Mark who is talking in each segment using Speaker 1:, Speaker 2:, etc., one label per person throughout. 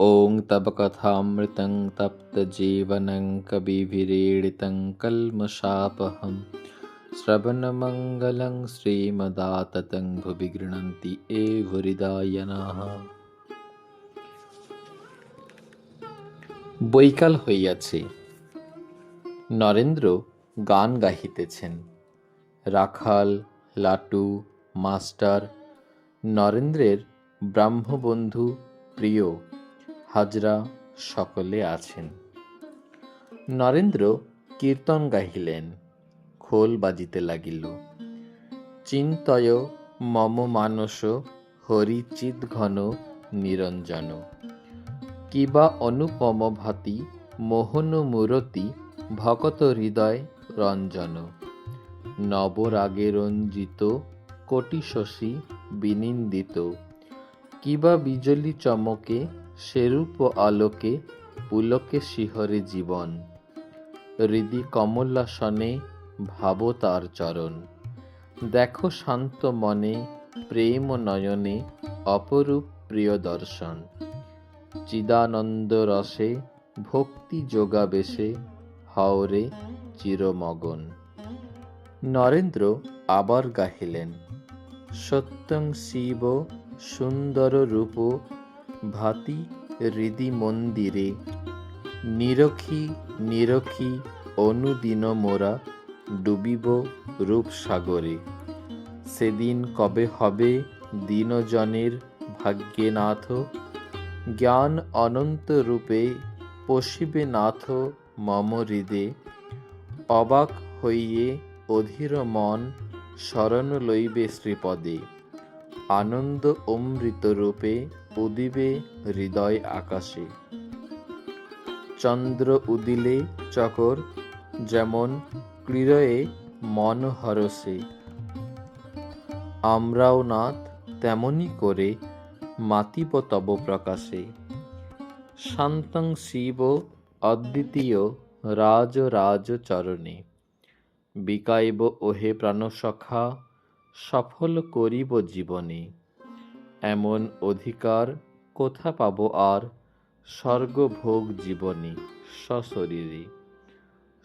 Speaker 1: ॐ तव कथामृतं तप्तजीवनं कविभिरीडितं कल्मषापहं শ্রবণমঙ্গলং শ্রীমদাততং ভুবি গৃণন্তি এ হৃদয়নাহ বৈকাল হইয়াছে নরেন্দ্র গান গাহিতেছেন রাখাল লাটু মাস্টার নরেন্দ্রের ব্রাহ্মবন্ধু প্রিয় হাজরা সকলে আছেন। নরেন্দ্র কীর্তন গাহিলেন, খোল বাজিতে লাগিল। চিন্তয় মম মানস, হরিচিৎ ঘন নিরঞ্জন। কিবা অনুপম ভাতি, মোহন মূরতি, ভকত হৃদয় রঞ্জন। নবরাগে রঞ্জিত, কোটি শশী বিনিন্দিত। কিবা বিজলি চমকে সেরূপ আলোকে পুলকে শিহরে জীবন। হৃদি কমলাসনে ভাবো তার চরণ। দেখো শান্ত মনে প্রেম নয়নে অপরূপ প্রিয় দর্শন। চিদানন্দ রসে ভক্তি যোগাবেশে হাওরে চিরমগন। নরেন্দ্র আবার গাহিলেন, সত্যং শিব সুন্দর রূপ ভাতি হৃদি মন্দিরে। নিরখি নিরখি অনুদিন মোরা ডুবিব রূপসাগরে। সেদিন কবে হবে দীনজনের ভাগ্যে নাথ জ্ঞান অনন্ত রূপে পশিবে নাথ মম হৃদে। অবাক হইয়ে অধীর মন শরণ লইবে শ্রীপদে। আনন্দ অমৃত রূপে উদিবে হৃদয় আকাশে। চন্দ্র উদিলে চকর, যেমন ক্রীড়য়ে মন হরসে। আমরাও নাথ, তেমনি করে মাতিব তব প্রকাশে। শান্তং শিব অদ্বিতীয় রাজ রাজ চরণে। বিকাইব ওহে প্রাণসখা, সফল করিব জীবনে। এমন অধিকার কোথা পাব আর? স্বর্গভোগ জীবনী সশরীরে।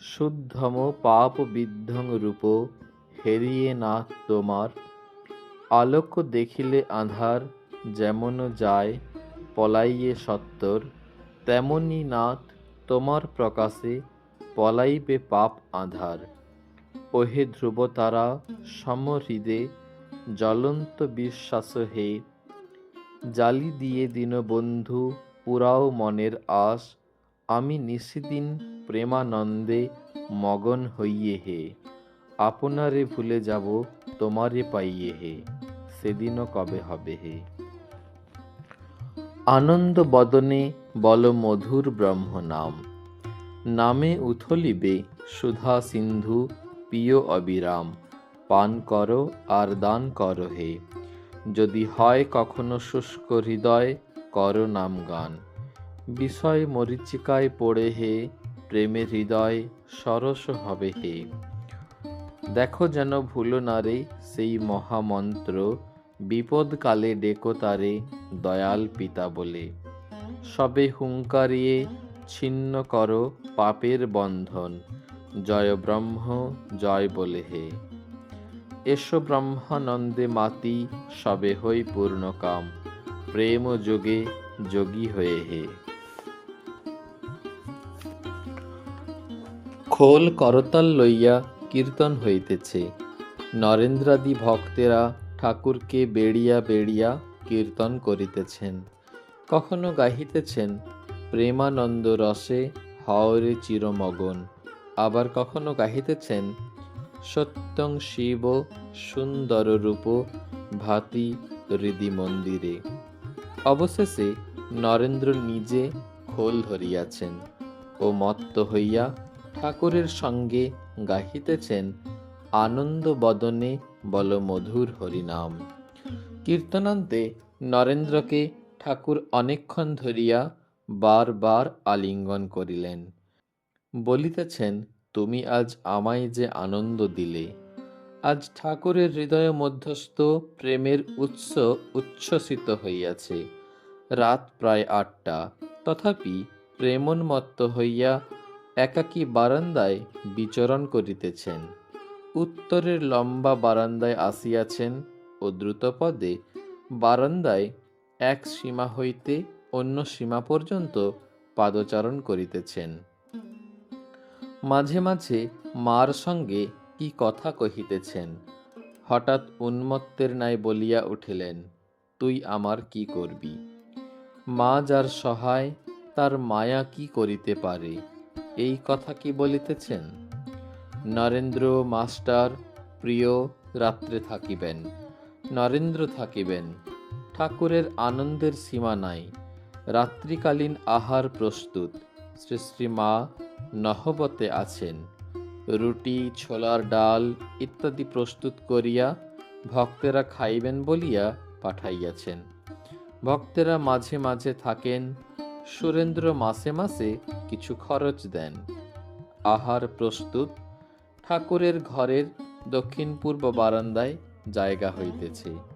Speaker 1: শুদ্ধম পাপ বিদ্ধং রূপ হেরিয়ে নাথ তোমার। আলোক দেখিলে আধার যেমন যায় পলাইয়ে সত্তর, তেমনি নাথ তোমার প্রকাশে পলাইবে পাপ আধার। ওহে ধ্রুব তারা সমহৃদে জ্বলন্ত বিশ্বাস হে জালি দিয়ে দিন বন্ধু, পুরাও মনের আশ। আমি নিশিদিন প্রেমানন্দে মগন হইয়ে হে। আপনারে ভুলে যাব, তোমারে পাইয়ে হে। সেদিনও কবে হবে হে? আনন্দ বদনে বল মধুর ব্রহ্ম নাম। নামে উথলিবে সুধা সিন্ধু, প্রিয় অবিরাম। পান করো আর দান করো হে। যদি হয় কখনো শুষ্ক হৃদয়, করো নাম গান বিষয় মরিচিকায় পড়ে হে প্রেমের হৃদয়, সরস হবে হে। দেখো যেন ভুলো না রে সেই মহামন্ত্র বিপদকালে ডেকো তারে দয়াল পিতা বলে। সবে হুঙ্কারিয়ে ছিন্ন করো পাপের বন্ধন, জয় ব্রহ্ম, জয় বলে হে। এসো ব্রহ্মানন্দে মাতি সবে হই পূর্ণকাম। প্রেম যোগে যোগী হয়ে হে। খোল করতাল লইয়া কীর্তন হইতেছে। নরেন্দ্রাদি ভক্তেরা ঠাকুরকে বেড়িয়া বেড়িয়া কীর্তন করিতেছেন। কখনো গাহিতেছেন, প্রেমানন্দ রসে হাওরে চিরমগন। আবার কখনো গাহিতেছেন সত্যং শিব সুন্দর রূপ ভাতি হৃদি মন্দিরে অবশেষে নরেন্দ্র নিজে খোল ধরিয়াছেন ও মত্ত হইয়া ঠাকুরের সঙ্গে গাহিতেছেন আনন্দ বদনে বল মধুর হরিনাম। কীর্তনান্তে নরেন্দ্রকে ঠাকুর অনেকক্ষণ ধরিয়া বারবার আলিঙ্গন করিলেন। বলিতেছেন তুমি আজ আমায় যে আনন্দ দিলে, আজ ঠাকুরের হৃদয় মধ্যস্থ প্রেমের উৎস উচ্ছ্বসিত হইয়াছে। রাত প্রায় আটটা, তথাপি প্রেমোন্মত্ত হইয়া একাকী বারান্দায় বিচরণ করিতেছেন। উত্তরের লম্বা বারান্দায় আসিয়াছেন ও দ্রুতপদে বারান্দায় এক সীমা হইতে অন্য সীমা পর্যন্ত পাদচারণ করিতেছেন। মাঝে মাঝে মার সঙ্গে কি কথা কহিতেছেন? হঠাৎ উন্মত্তের ন্যায় বলিয়া উঠিলেন, তুই আমার কি করবি? মা যার সহায়, তার মায়া কি করিতে পারে? এই কথা কি বলিতেছেন? নরেন্দ্র মাস্টার, প্রিয় রাত্রে থাকিবেন, নরেন্দ্র থাকিবেন, ঠাকুরের আনন্দের সীমা নাই, রাত্রিকালীন আহার প্রস্তুত, শ্রী শ্রী মা নহবতে আছেন। রুটি, ছোলার ডাল ইত্যাদি প্রস্তুত করিয়া ভক্তেরা খাইবেন বলিয়া পাঠাইয়াছেন। ভক্তেরা মাঝে মাঝে থাকেন, সুরেন্দ্র মাসে মাসে কিছু খরচ দেন। আহার প্রস্তুত, ঠাকুরের ঘরের দক্ষিণ পূর্ব বারান্দায় জায়গা হইতেছে।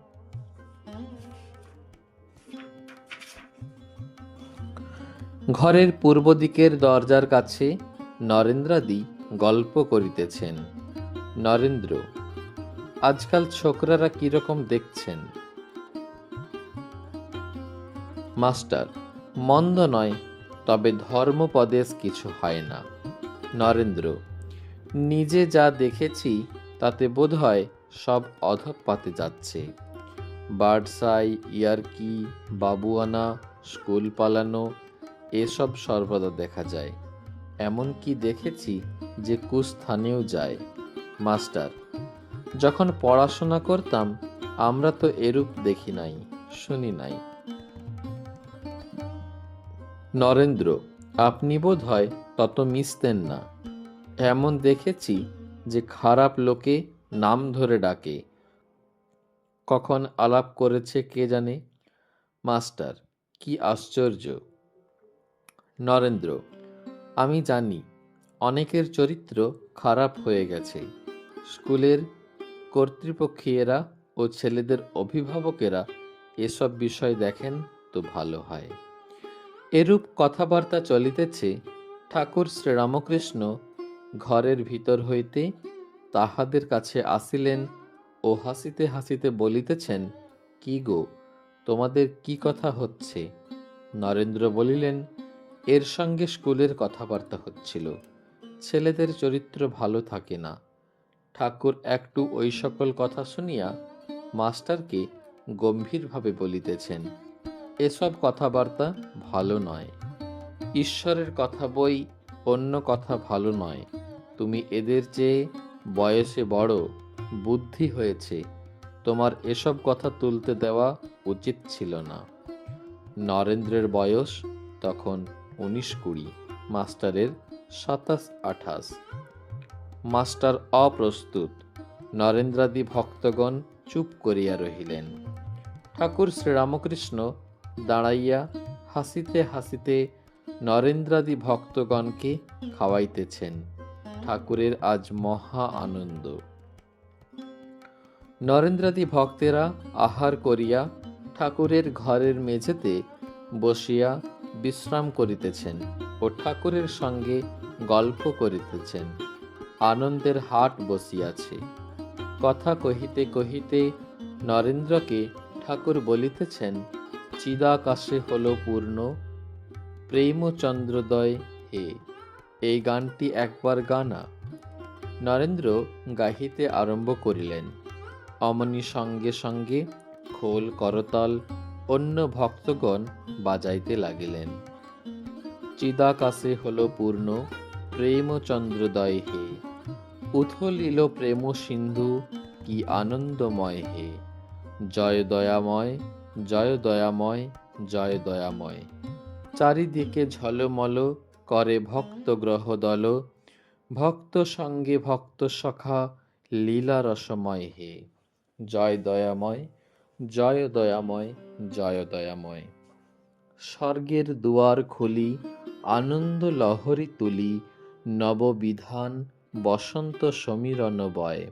Speaker 1: ঘরের পূর্ব দিকের দরজার কাছে নরেন্দ্রাদি গল্প করিতেছেন। নরেন্দ্র, আজকাল ছোকরারা কীরকম দেখছেন? মাস্টার, মন্দ নয়, তবে ধর্মপদেশ কিছু হয় না। নরেন্দ্র, নিজে যা দেখেছি, তাতে বোধ হয় সব অধপাতে যাচ্ছে। বার্ডসাই, ইয়ারকি, বাবুয়ানা, স্কুল পালানো এসব সর্বদা দেখা যায়। এমন কি দেখেছি যে কুস্থানেও যায়। মাস্টার, যখন পড়াশোনা করতাম, আমরা তো এরূপ দেখি নাই, শুনি নাই। নরেন্দ্র, আপনি বোধ হয় তত মিশতেন না। এমন দেখেছি যে খারাপ লোকে নাম ধরে ডাকে। কখন আলাপ করেছে কে জানে? মাস্টার, কি আশ্চর্য! নরেন্দ্র, আমি জানি অনেকের চরিত্র খারাপ হয়ে গেছে। স্কুলের কর্তৃপক্ষীয়েরা ও ছেলেদের অভিভাবকেরা এসব বিষয় দেখেন তো ভালো হয়। এরূপ কথাবার্তা চলিতেছে, ঠাকুর শ্রীরামকৃষ্ণ ঘরের ভিতর হইতে তাহাদের কাছে আসিলেন ও হাসিতে হাসিতে বলিতেছেন, কি গো, তোমাদের কি কথা হচ্ছে? নরেন্দ্র বলিলেন এর সঙ্গে স্কুলের কথাবার্তা হচ্ছিল। ছেলেদের চরিত্র ভালো থাকে না। ঠাকুর একটু ওই সকল কথা শুনিয়া মাস্টারকে গম্ভীরভাবে বলিতেছেন, এসব কথাবার্তা ভালো নয়। ঈশ্বরের কথা বই, অন্য কথা ভালো নয়। তুমি এদের চেয়ে বয়সে বড়, বুদ্ধি হয়েছে। তোমার এসব কথা তুলতে দেওয়া উচিত ছিল না। নরেন্দ্রের বয়স তখন উনিশ কুড়ি, মাস্টারের সাতাশ আঠাশ। মাস্টার অপ্রস্তুত, নরেন্দ্রাদি ভক্তগণ চুপ করিয়া রহিলেন। ঠাকুর শ্রীরামকৃষ্ণ দাঁড়াইয়া হাসিতে হাসিতে নরেন্দ্রাদি ভক্তগণকে খাওয়াইতেছেন। ঠাকুরের আজ মহা আনন্দ। নরেন্দ্রাদি ভক্তেরা আহার করিয়া ঠাকুরের ঘরের মেঝেতে বসিয়া বিশ্রাম করিতেছেন ও ঠাকুরের সঙ্গে গল্প করিতেছেন। আনন্দের হাট বসিয়াছে। কথা কহিতে কহিতে নরেন্দ্রকে ঠাকুর বলিতেছেন, চিদাকাশে হলো পূর্ণ, প্রেমচন্দ্রদয় হে, এই গানটি একবার গানা। নরেন্দ্র গাহিতে আরম্ভ করিলেন। অমনি সঙ্গে সঙ্গে খোল করতাল অন্য ভক্তগণ বাজাইতে লাগিলেন। চিদাকাশে হল পূর্ণ, প্রেমচন্দ্রদয় হে। উথলিল প্রেম সিন্ধু, কি আনন্দময় হে। জয় দয়াময় জয় দয়াময় জয় দয়াময়। চারিদিকে ঝলমল করে ভক্ত গ্রহ দল ভক্ত সঙ্গে ভক্ত সখা, লীলা রসময় হে। জয় দয়াময় জয় দয়াময় জয় দয়াময়। স্বর্গের দুয়ার খুলি, আনন্দ লহরী তুলি, নববিধান বসন্ত সমীরণ বয়।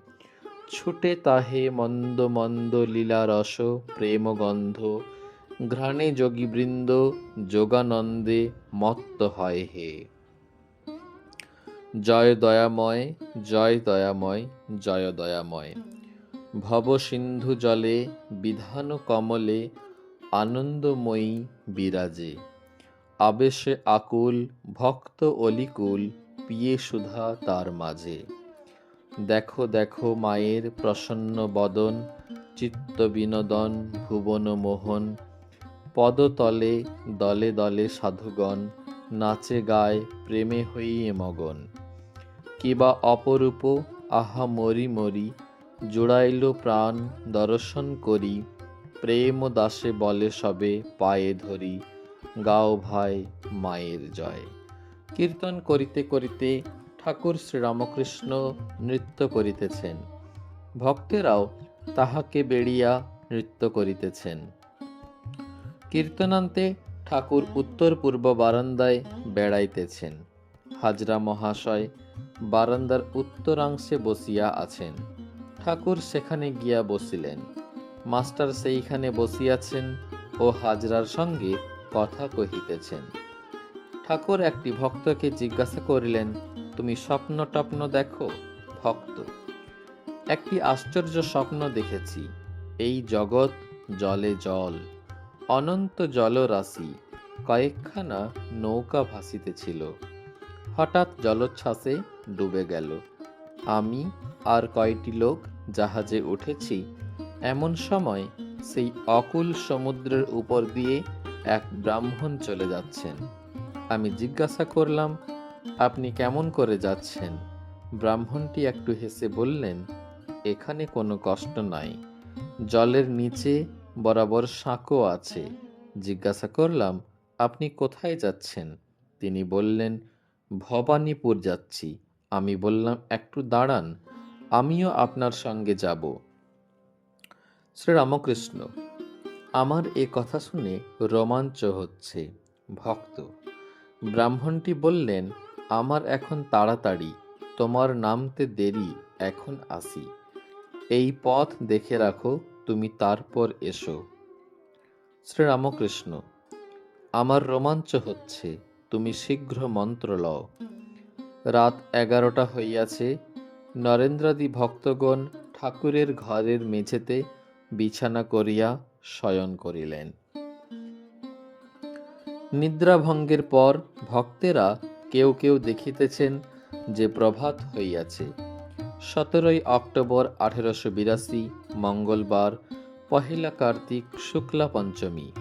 Speaker 1: ছুটে তাহে মন্দ মন্দ লীলা রস প্রেমগন্ধ ঘ্রাণে যোগীবৃন্দ যোগানন্দে মত্ত হয় হে। জয় দয়াময় জয় দয়াময় জয় দয়াময়। ভব সিন্ধু জলে, বিধান কমলে আনন্দময়ী বিরাজে। আবেশে আকুল, ভক্ত অলিকুল, পিয়ে সুধা তার মাঝে। দেখো দেখো মায়ের প্রসন্ন বদন, চিত্ত বিনোদন, ভুবন মোহন। পদতলে দলে দলে সাধুগণ, নাচে গায় প্রেমে হইয়ে মগন। কিবা অপরূপ, আহা মরি মরি, জুড়াইল প্রাণ দর্শন করি। প্রেম দাসে বলে সবে, পায়ে ধরি, গাও ভাই মায়ের জয়। কীর্তন করিতে করিতে ঠাকুর শ্রীরামকৃষ্ণ নৃত্য করিতেছেন। ভক্তেরাও তাহাকে বেড়িয়া নৃত্য করিতেছেন। কীর্তনান্তে ঠাকুর উত্তর পূর্ব বারান্দায় বেড়াইতেছেন। হাজরা মহাশয় বারান্দার উত্তরাংশে বসিয়া আছেন। ঠাকুর সেখানে গিয়া বসিলেন। মাস্টার সেইখানে বসিয়াছেন ও হাজরার সঙ্গে কথা কহিতেছেন। ঠাকুর একটি ভক্তকে জিজ্ঞাসা করিলেন, তুমি স্বপ্ন টপ্ন দেখো? ভক্ত, একটি আশ্চর্য স্বপ্ন দেখেছি। এই জগৎ জলে জল, অনন্ত জলরাশি, কয়েকখানা নৌকা ভাসিতেছিল। হঠাৎ জলোচ্ছ্বাসে ডুবে গেল। আমি আর কয়টি লোক জাহাজে উঠেছি এমন সময় সেই অকুল সমুদ্রের উপর দিয়ে এক ব্রাহ্মণ চলে যাচ্ছেন। আমি জিজ্ঞাসা করলাম, আপনি কেমন করে যাচ্ছেন? ব্রাহ্মণটি একটু হেসে বললেন, এখানে কোনো কষ্ট নাই। জলের নিচে বরাবর সাঁকো আছে। জিজ্ঞাসা করলাম, আপনি কোথায় যাচ্ছেন? তিনি বললেন, ভবানীপুর যাচ্ছি। আমি বললাম, একটু দাঁড়ান, আমিও আপনার সঙ্গে যাব। শ্রীরামকৃষ্ণ আমার এ কথা শুনে রোমাঞ্চ হচ্ছে। ভক্ত, ব্রাহ্মণটি বললেন, আমার এখন তাড়াতাড়ি, তোমার নামতে দেরি, এখন আসি। এই পথ দেখে রাখো, তুমি তারপর এসো। শ্রীরামকৃষ্ণ আমার রোমাঞ্চ হচ্ছে, তুমি শীঘ্র মন্ত্র লও। রাত এগারোটা হইয়াছে, নরেন্দ্রাদি ভক্তগণ ঠাকুরের ঘরের মেঝেতে বিছানা করিয়া শয়ন করিলেন। নিদ্রাভঙ্গের পর ভক্তেরা কেউ কেউ দেখিতেছেন যে প্রভাত হইয়াছে। সতেরোই অক্টোবর আঠেরোশো বিরাশি, মঙ্গলবার, পহেলা কার্তিক, শুক্লা পঞ্চমী।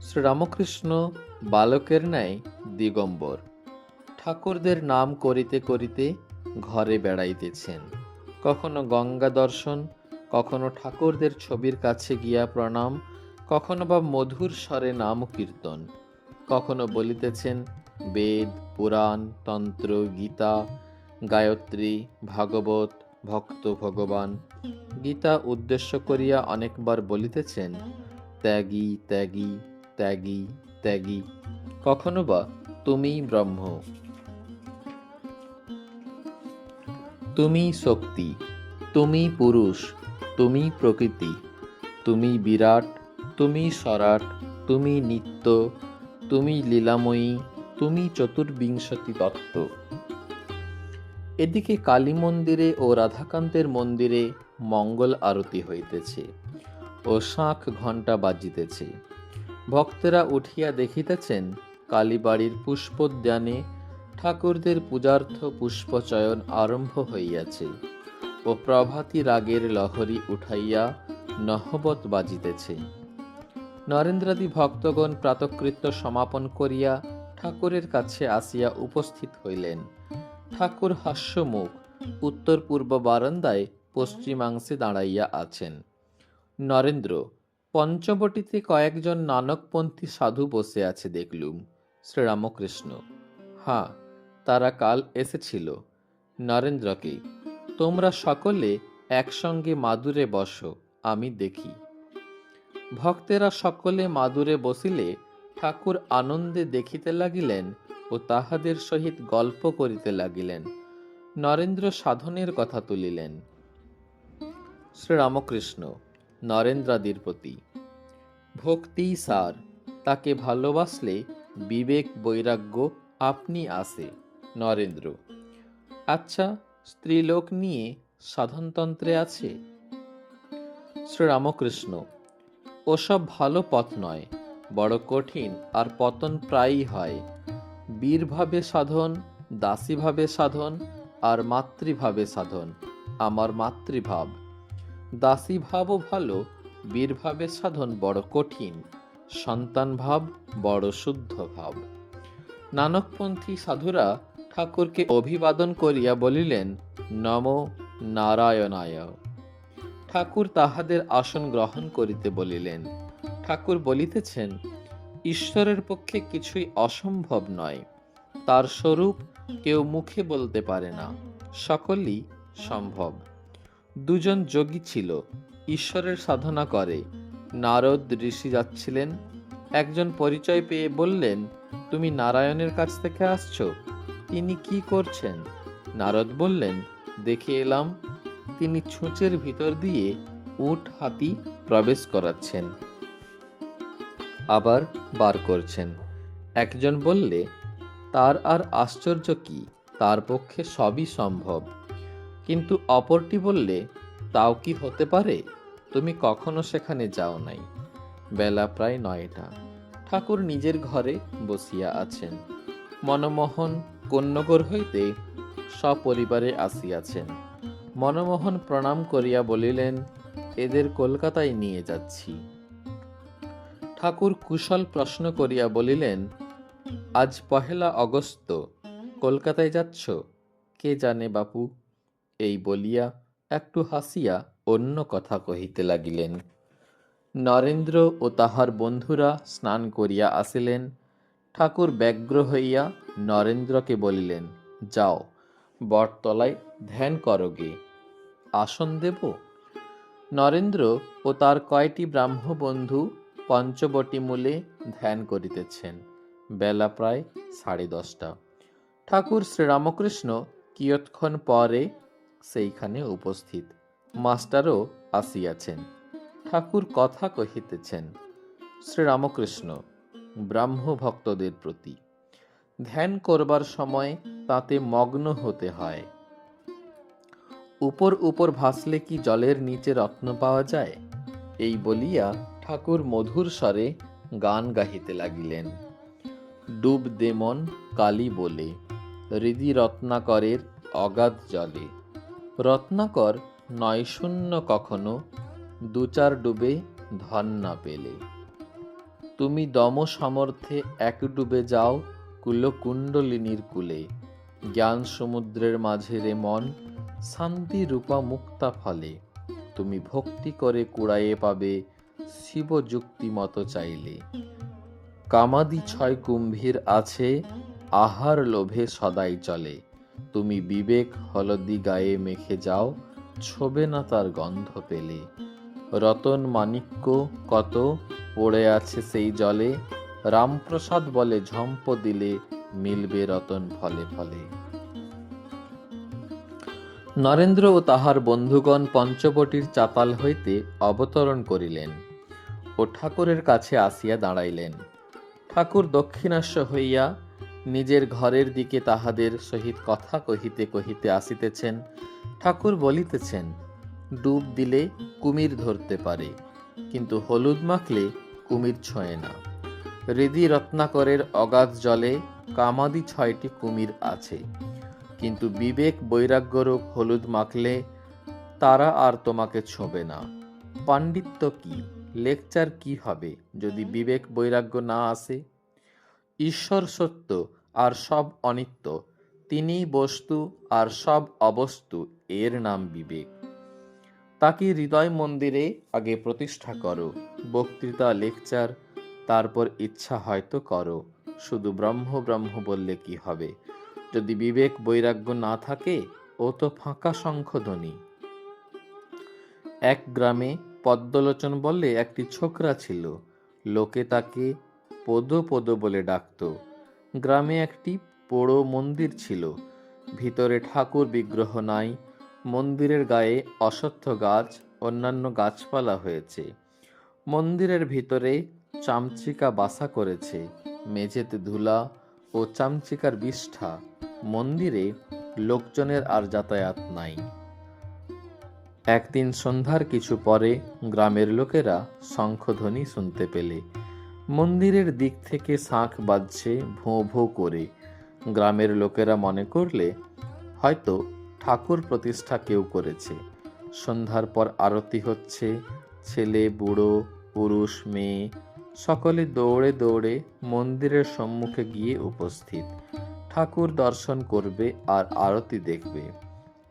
Speaker 1: শ্রীরামকৃষ্ণ বালকের ন্যায় দিগম্বর। ঠাকুরদের নাম করিতে করিতে ঘরে বেড়াইতেছেন। কখনো গঙ্গা দর্শন কখনো ঠাকুরদের ছবির কাছে গিয়া প্রণাম, কখনো বা মধুর স্বরে নাম কীর্তন। কখনো বলিতেছেন, বেদ, পুরাণ, তন্ত্র, গীতা, গায়ত্রী, ভাগবত, ভক্ত ভগবান। গীতা উদ্দেশ্য করিয়া অনেকবার বলিতেছেন, ত্যাগী ত্যাগী ত্যাগী ত্যাগী। কখনো বা তুমি ব্রহ্ম। তুমি শক্তি। তুমি পুরুষ। তুমি প্রকৃতি তুমি বিরাট তুমি সরাট তুমি নিত্য তুমি লীলাময়ী তুমি চতুর্বিংশতি তত্ত্ব এদিকে কালী মন্দিরে ও রাধাকান্তের মন্দিরে মঙ্গল আরতি হইতেছে ও শাঁখ ঘণ্টা বাজিতেছে। ভক্তেরা উঠিয়া দেখিতেছেন কালীবাড়ির পুষ্পোদ্যানে ঠাকুরদের পূজার্থ পুষ্পচয়ন আরম্ভ হইয়াছে। ও প্রভাতী রাগের লহরী উঠাইয়া নহবত বাজিতেছে। নরেন্দ্রাদি ভক্তগণ প্রাতকৃত্য সমাপন করিয়া ঠাকুরের কাছে আসিয়া উপস্থিত হইলেন। ঠাকুর হাস্যমুখ, উত্তর পূর্ব বারান্দায় পশ্চিমাংশে দাঁড়াইয়া আছেন। নরেন্দ্র, পঞ্চবটিতে কয়েকজন নানকপন্থী সাধু বসে আছে দেখলুম, শ্রীরামকৃষ্ণ। হ্যাঁ তারা কাল এসেছিল। নরেন্দ্রকে তোমরা সকলে একসঙ্গে মাদুরে বসো, আমি দেখি। ভক্তেরা সকলে মাদুরে বসিলে ঠাকুর আনন্দে দেখিতে লাগিলেন ও তাহাদের সহিত গল্প করিতে লাগিলেন। নরেন্দ্র সাধনের কথা তুলিলেন। শ্রীরামকৃষ্ণ, নরেন্দ্রাদির প্রতি ভক্তিই সার তাকে ভালোবাসলে বিবেক বৈরাগ্য আপনি আসে নরেন্দ্র। আচ্ছা স্ত্রীলোক নিয়ে সাধনতন্ত্রে আছে? শ্রীরামকৃষ্ণ, ওসব ভালো পথ নয়, বড় কঠিন আর পতন প্রায়ই হয়। বীরভাবে সাধন, দাসীভাবে সাধন আর মাতৃভাবে সাধন, আমার মাতৃভাব। দাসীভাবও ভালো, বীরভাবে সাধন বড় কঠিন সন্তান ভাব বড় শুদ্ধ ভাব নানকপন্থী সাধুরা ঠাকুরকে অভিবাদন করিয়া বলিলেন, নম নারায়ণায়। ঠাকুর তাহাদের আসন গ্রহণ করিতে বলিলেন। ঠাকুর বলিতেছেন, ঈশ্বরের পক্ষে কিছুই অসম্ভব নয়। তার স্বরূপ কেউ মুখে বলতে পারে না। সকলই সম্ভব। দুজন যোগী ছিল, ঈশ্বরের সাধনা করে। নারদ ঋষি যাচ্ছিলেন। একজন পরিচয় পেয়ে বললেন, তুমি নারায়ণের কাছ থেকে আসছো? তিনি কি করছেন? নারদ বললেন, দেখে এলাম, তিনি ছুঁচের ভিতর দিয়ে উট হাতি প্রবেশ করাচ্ছেন, আবার বার করছেন। একজন বললে, তার আর আশ্চর্য কি? তার পক্ষে সবই সম্ভব। কিন্তু অপরটি বললে, তাও কি হতে পারে? তুমি কখনো সেখানে যাও নাই। বেলা প্রায় নয়টা। ঠাকুর নিজের ঘরে বসিয়া আছেন। মনমোহন কন্যগর হইতে সপরিবারে আসিয়াছেন। মনমোহন প্রণাম করিয়া বলিলেন, এদের কলকাতায় নিয়ে যাচ্ছি। ঠাকুর কুশল প্রশ্ন করিয়া বলিলেন, আজ পহেলা অগস্ট কলকাতায় যাচ্ছ? কে জানে বাপু? এই বলিয়া একটু হাসিয়া অন্য কথা কহিতে লাগিলেন। নরেন্দ্র ও তাহার বন্ধুরা স্নান করিয়া আসিলেন। ঠাকুর ব্যগ্র হইয়া নরেন্দ্রকে বলিলেন, যাও, বটতলায় ধ্যান করগে আসন দেব? নরেন্দ্র ও তার কয়টি ব্রাহ্ম বন্ধু পঞ্চবটি মূলে ধ্যান করিতেছেন। বেলা প্রায় সাড়ে দশটা। ঠাকুর শ্রীরামকৃষ্ণ কিয়ৎক্ষণ পরে সেইখানে উপস্থিত। মাস্টারও আসিয়াছেন। ঠাকুর কথা কহিতেছেন, শ্রীরামকৃষ্ণ ব্রাহ্ম ভক্তদের প্রতি। ধ্যান করবার সময় তাতে মগ্ন হতে হয়। উপর উপর ভাসলে কি জলের নিচে রত্ন পাওয়া যায়? এই বলিয়া ঠাকুর মধুর স্বরে গান গাহিতে লাগিলেন। ডুব দেমন কালী বলে, হৃদি রত্নাকরের অগাধ জলে। রত্নাকর নয় শূন্য কখনো দু চার ডুবে ধন না পেলে। তুমি দম সামর্থ্যে এক ডুবে যাও কুলকুণ্ডলিনীর কুলে। জ্ঞান সমুদ্রের মাঝে রে মন শান্তি রূপা মুক্তা ফলে। তুমি ভক্তি করে কুড়াইয়ে পাবে শিব যুক্তি মতো চাইলে। কামাদি ছয় কুম্ভীর আছে, আহার লোভে সদাই চলে। তুমি বিবেক হলদি গায়ে মেখে যাও, ছোবে না তার গন্ধ পেলে। রতন মাণিক্য কত পড়ে আছে সেই জলে, রামপ্রসাদ বলে ঝম্প দিলে মিলবে রতন ফলে ফলে। নরেন্দ্র ও তাহার বন্ধুগণ পঞ্চবটির চাতাল হইতে অবতরণ করিলেন ও ঠাকুরের কাছে আসিয়া দাঁড়াইলেন। ঠাকুর দক্ষিণাস্য হইয়া নিজের ঘরের দিকে তাহাদের সহিত কথা কহিতে কহিতে আসিতেছেন। ঠাকুর বলিতেছেন, ডুব দিলে কুমির ধরতে পারে, কিন্তু হলুদ মাখলে কুমির ছোঁয় না। হৃদি রত্নাকরের অগাধ জলে কামাদি ছয়টি কুমির আছে। কিন্তু বিবেক বৈরাগ্যরূপ হলুদ মাখলে তারা আর তোমাকে ছোঁবে না। পাণ্ডিত্য কি? লেকচার কি হবে যদি বিবেক বৈরাগ্য না আসে? ঈশ্বর সত্য আর সব অনিত্য তিনি বস্তু আর সব অবস্তু, এর নাম বিবেক। তাকে হৃদয় মন্দিরে আগে প্রতিষ্ঠা করো। বক্তৃতা, লেকচার, তারপর ইচ্ছা হয়তো করো। শুধু ব্রহ্ম ব্রহ্ম বললে কি হবে? যদি বিবেক বৈরাগ্য না থাকে, ও তো ফাঁকা শঙ্খধ্বনি। এক গ্রামে পদ্মলোচন বলে একটি ছোকরা ছিল। লোকে তাকে পদ পদ বলে ডাকত। গ্রামে একটি পোড়ো মন্দির ছিল। ভিতরে ঠাকুর বিগ্রহ নাই, মন্দিরের গায়ে অশ্বত্থ গাছ, অন্যান্য গাছপালা হয়েছে। মন্দিরের ভিতরে চামচিকা বাসা করেছে। মেঝেতে ধুলা ও চামচিকার বিষ্ঠা। মন্দিরে লোকজনের আর যাতায়াত নাই। একদিন সন্ধ্যার কিছু পরে গ্রামের লোকেরা শঙ্খধ্বনি শুনতে পেলে। মন্দিরের দিক থেকে শাঁখ বাজছে ভোঁ ভোঁ করে। গ্রামের লোকেরা মনে করলে হয়তো ঠাকুর প্রতিষ্ঠা কেউ করেছে। সন্ধ্যার পর আরতি হচ্ছে ছেলে, বুড়ো, পুরুষ, মেয়ে সকলে দৌড়ে দৌড়ে মন্দিরের সম্মুখে গিয়ে উপস্থিত। ঠাকুর দর্শন করবে আর আরতি দেখবে।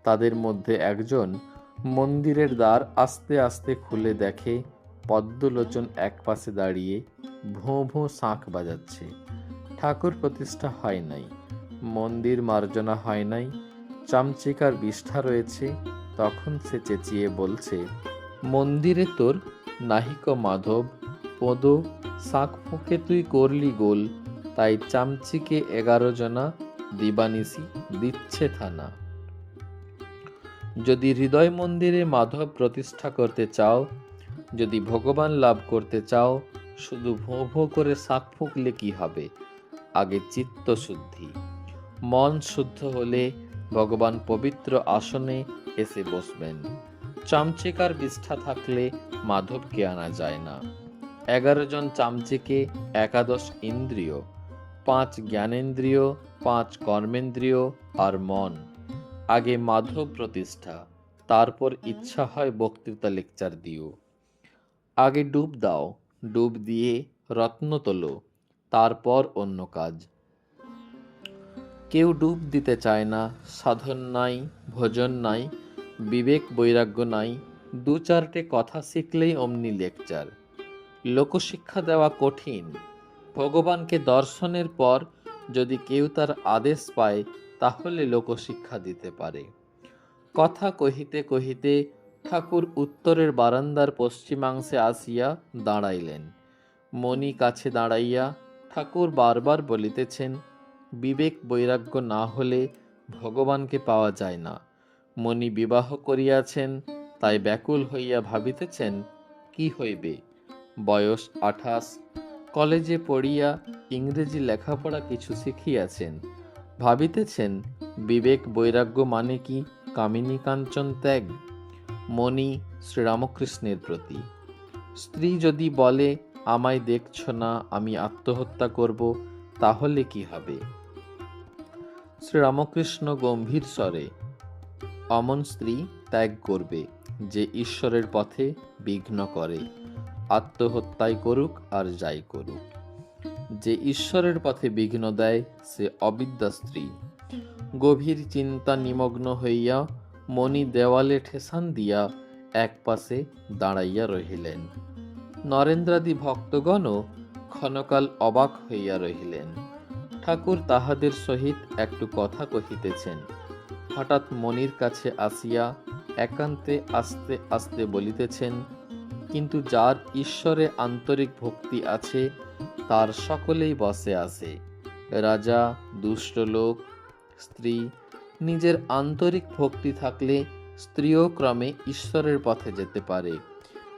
Speaker 1: তাদের মধ্যে একজন মন্দিরের দ্বার আস্তে আস্তে খুলে দেখে, পদ্মলোচন এক পাশে দাঁড়িয়ে ভোঁ ভোঁ শাঁখ বাজাচ্ছে। ঠাকুর প্রতিষ্ঠা হয় নাই, মন্দির মার্জনা হয় নাই, চামচিকার বিষ্ঠা রয়েছে, তখন সে চেঁচিয়ে বলছে মন্দিরে তোর নাহিক মাধব, পদ শাঁখ ফুঁকে তুই করলি গোল, তাই চামচিকে এগারো জনা দিবানিসি দিচ্ছে থানা। যদি হৃদয় মন্দিরে মাধব প্রতিষ্ঠা করতে চাও, যদি ভগবান লাভ করতে চাও, শুধু ভোঁ ভোঁ করে শাক ফুঁকলে কি হবে? আগে চিত্ত শুদ্ধি। মন শুদ্ধ হলে ভগবান পবিত্র আসনে এসে বসবেন। চামচিকার বিষ্ঠা থাকলে মাধবকে আনা যায় না। এগারো জন চামচিকে একাদশ ইন্দ্রিয়, পাঁচ জ্ঞানেন্দ্রিয়, পাঁচ কর্মেন্দ্রিয় আর মন। আগে মাধব প্রতিষ্ঠা, তারপর ইচ্ছা হয় বক্তৃতা লেকচার দিও। আগে ডুব দাও, ডুব দিয়ে রত্ন তোলো, তারপর অন্য কাজ। কেউ ডুব দিতে চায় না, সাধন নাই, ভোজন নাই বিবেক বৈরাগ্য নাই, দু চারটে কথা শিখলেই অমনি লেকচার। লোকশিক্ষা দেওয়া কঠিন, ভগবানকে দর্শনের পর যদি কেউ তার আদেশ পায়, তাহলে লোকশিক্ষা দিতে পারে। কথা কহিতে কহিতে ঠাকুর উত্তরের বারান্দার পশ্চিমাংশে আসিয়া দাঁড়াইলেন। মণি কাছে দাঁড়াইয়া ঠাকুর বারবার বলিতেছেন, বিবেক বৈরাগ্য না হলে ভগবানকে পাওয়া যায় না। মণি বিবাহ করিয়াছেন, তাই ব্যাকুল হইয়া ভাবিতেছেন, কি হইবে? বয়স আঠাশ। কলেজে পড়িয়া ইংরেজি লেখাপড়া কিছু শিখিয়াছেন। ভাবিতেছেন, বিবেক বৈরাগ্য মানে কি? কামিনী কাঞ্চন ত্যাগ। মণি শ্রীরামকৃষ্ণের প্রতি। স্ত্রী যদি বলে, আমায় দেখছ না, আমি আত্মহত্যা করব তাহলে কি হবে? শ্রীরামকৃষ্ণ গম্ভীর স্বরে অমন স্ত্রী ত্যাগ করবে যে ঈশ্বরের পথে বিঘ্ন করে। আত্মহত্যাই করুক আর যাই করুক। যে ঈশ্বরের পথে বিঘ্ন দেয়, সে অবিদ্যা স্ত্রী। গভীর চিন্তা নিমগ্ন হইয়া মণি দেওয়ালে ঠেসান দিয়া এক পাশে দাঁড়াইয়া রহিলেন। নরেন্দ্রাদি ভক্তগণও ক্ষণকাল অবাক হইয়া রহিলেন। ঠাকুর তাহাদের সহিত একটু কথা কহিতেছেন। হঠাৎ মনির কাছে আসিয়া একান্তে আস্তে আস্তে বলিতেছেন, কিন্তু যার ঈশ্বরে আন্তরিক ভক্তি আছে, তার সকলেই বসে আছে। রাজা, দুষ্ট লোক, স্ত্রী, নিজের আন্তরিক ভক্তি থাকলে স্ত্রীও ক্রমে ঈশ্বরের পথে যেতে পারে।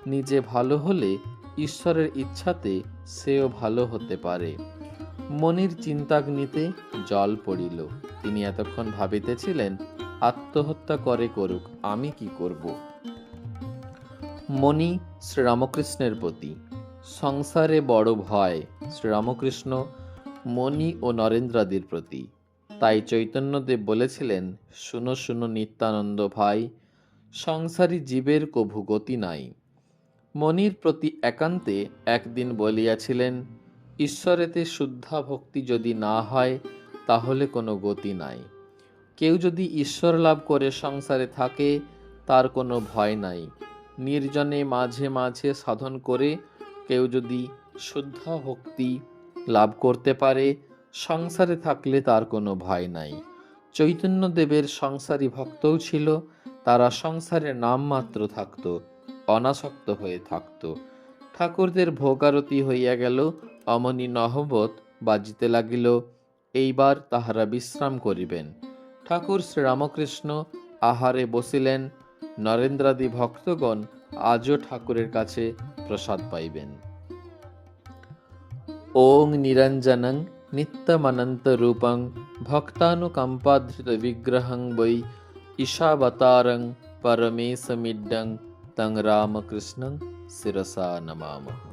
Speaker 1: নিজে ভালো হলে ঈশ্বরের ইচ্ছাতে সেও ভালো হতে পারে। মনির চিন্তাগ্নিতে জল পড়িল। তিনি এতক্ষণ ভাবিতেছিলেন, আত্মহত্যা করে করুক, আমি কি করব? মণি শ্রীরামকৃষ্ণের প্রতি। সংসারে বড় ভয় শ্রীরামকৃষ্ণ, মণি ও নরেন্দ্রাদির প্রতি। তাই চৈতন্যদেব বলেছিলেন, শুনো শুনো নিত্যানন্দ ভাই, সংসারী জীবের কভু গতি নাই। মনির প্রতি একান্তে একদিন বলিয়াছিলেন ঈশ্বরেতে শুদ্ধা ভক্তি যদি না হয়, তাহলে কোনো গতি নাই। কেউ যদি ঈশ্বর লাভ করে সংসারে থাকে, তার কোনো ভয় নাই। নির্জনে মাঝে মাঝে সাধন করে কেউ যদি শুদ্ধা ভক্তি লাভ করতে পারে, সংসারে থাকলে তার কোনো ভয় নাই। চৈতন্যদেবের সংসারী ভক্তও ছিল, তারা সংসারে নামমাত্র থাকত, অনাসক্ত হয়ে থাকত। ঠাকুরদের ভোগারতি হইয়া গেল অমনি নহবত বাজিতে লাগিল, এইবার তাহারা বিশ্রাম করিবেন। ঠাকুর শ্রীরামকৃষ্ণ আহারে বসিলেন, নরেন্দ্রাদি ভক্তগণ আজও ঠাকুরের কাছে প্রসাদ পাইবেন। ওং নিরঞ্জনং নিত্যমনন্তরূপং ভক্তানুকম্পাধৃতবিগ্রহং বৈ ঈশাবতারং পরমেশমিড্ডং তং রামকৃষ্ণং শিরসা নমামः।